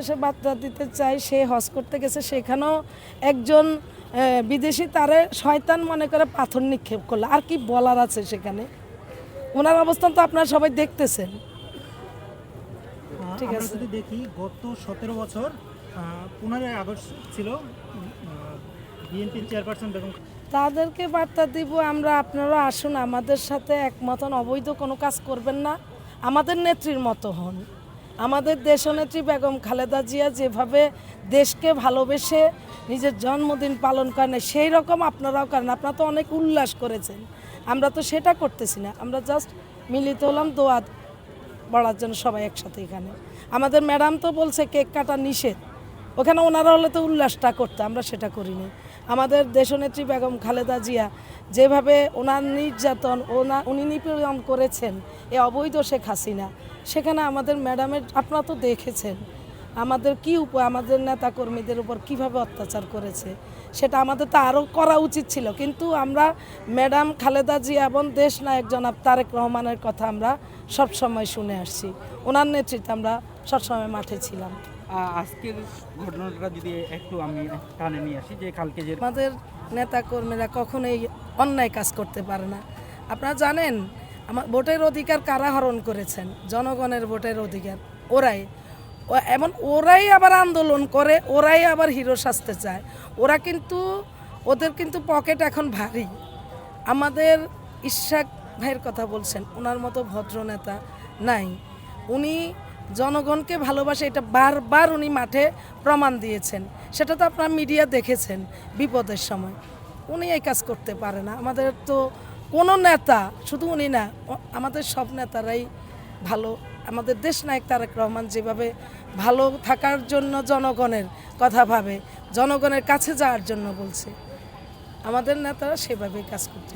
বাংলাদেশে বার্তা দিতে চাই সে হজ করতে গেছে সেখানেও একজন বিদেশি তারে শয়তান মনে করে পাথর নিক্ষেপ করল। আর কি বলার আছে সেখানে? ওনার অবস্থান তো আপনারা সবাই দেখতেছেন। ঠিক আছে। যদি দেখি গত সতেরো বছর পনেরোই আগস্ট ছিল বিএনপির চেয়ারপারসন বেগম তাদেরকে বার্তা দিব আমরা আপনারা আসুন আমাদের সাথে একমতন অবৈধ কোনো কাজ করবেন না আমাদের নেত্রীর মতো হন। আমাদের দেশনেত্রী বেগম খালেদা জিয়া যেভাবে দেশকে ভালোবেসে নিজের জন্মদিন পালন করেন সেই রকম আপনারাও করেন। আপনারা তো অনেক উল্লাস করেছেন। আমরা তো সেটা করতেছি না। আমরা জাস্ট মিলিত হলাম, দোয়া বাড়ার জন্য সবাই একসাথে এখানে। আমাদের ম্যাডাম তো বলছে, কেক কাটা নিষেধ। ওখানে ওনারা হলে তো উল্লাসটা করতো, আমরা সেটা করিনি। আমাদের দেশনেত্রী বেগম খালেদা জিয়া যেভাবে ওনার নির্যাতন, ওনা উনি নিপীড়ন করেছেন, এ অবৈধ শেখ হাসিনা। সেখানে আমাদের ম্যাডামের আপনারা তো দেখেছেন আমাদের কি উপ আমাদের নেতা কর্মীদের উপর কীভাবে অত্যাচার করেছে সেটা আমাদের তো আরও করা উচিত ছিল। কিন্তু আমরা ম্যাডাম খালেদা জিয়া এবং দেশ নায়ক জনাব তারেক রহমানের কথা আমরা সবসময় শুনে আসছি। ওনার নেতৃত্বে আমরা সবসময় মাঠে ছিলাম। আজকের ঘটনাটা যদি একটু আমি টানে নিয়ে আসি যে কালকে যে আমাদের নেতা কর্মীরা কখনোই অন্যায় কাজ করতে পারে না। আপনারা জানেন আমার ভোটের অধিকার কারা হরণ করেছেন? জনগণের ভোটের অধিকার। ওরাই। এমন ওরাই আবার আন্দোলন করে, ওরাই আবার হিরো সাজতে চায়। ওরা কিন্তু, ওদের কিন্তু পকেট এখন ভারী। আমাদের ইশাক ভাইয়ের কথা বলছেন ওনার মতো ভদ্র নেতা নাই। উনি জনগণকে ভালোবাসে, এটা বারবার উনি মাঠে প্রমাণ দিয়েছেন। সেটা তো আপনার মিডিয়া দেখেছেন বিপদের সময়। উনি এই কাজ করতে পারে না। আমাদের তো কোনো নেতা, শুধু উনি না আমাদের সব নেতারাই ভালো। আমাদের দেশ নায়ক তারেক রহমান যেভাবে ভালো থাকার জন্য জনগণের কথা ভাবে, জনগণের কাছে যাওয়ার জন্য বলছে। আমাদের নেতারা সেভাবেই কাজ করছে